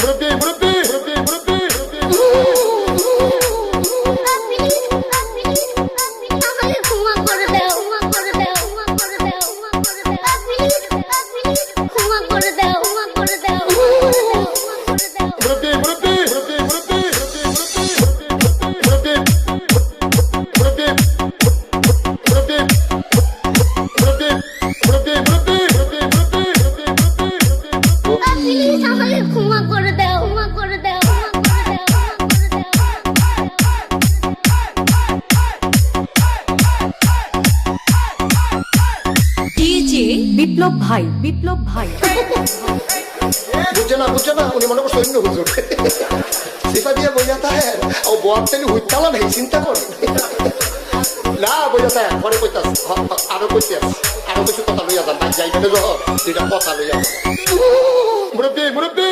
What up, Dave? What up, Dave? DJ Biplab ভাই বিপ্লব ভাই। বুঝছে না বুঝছে না, উনি মনে করছে অন্য হুজুর। সেটা দিয়ে বইয়া হ্যাঁ ও বোয়ার তেলি হুইতালা নেই, চিন্তা করে না, বইয়া হ্যাঁ পরে কইতাস আরও কইতাস আরও কিছু কথা লইয়া যান, ভাই যাইবে না যখন দুইটা কথা লইয়া মুরব্বি মুরব্বি!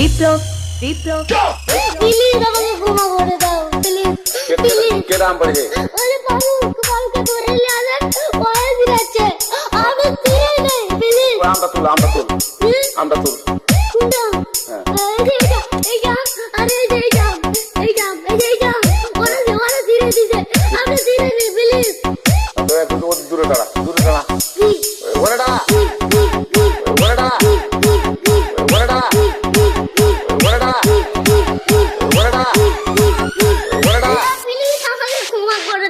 বিপ্লব বিপ্লব প্লিজ আমাকে ক্ষমা করে দাও প্লিজ প্লিজ কেরাম পড়ে আরে বাবু কালকে ধরে নিয়ে আসেন পরে দিচ্ছে আমি ফিরে নেই প্লিজ আমরা তুল আমরা তুল আমরা তুল কোনটা এই যে এই যা আরে এই যে এই যা এই যা এই যে এই যা ওরা ওরা ধীরে দিছে আমি ধীরে নেই প্লিজ তো একটু ওর দূরে দাঁড়া দূরে দাঁড়া ওরে দাঁড়া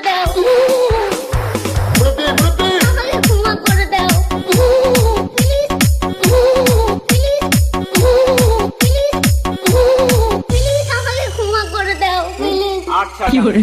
দাও করে দাও প্লিজ প্লিজ প্লিজ করে দাও প্লিজ আচ্ছা কি করে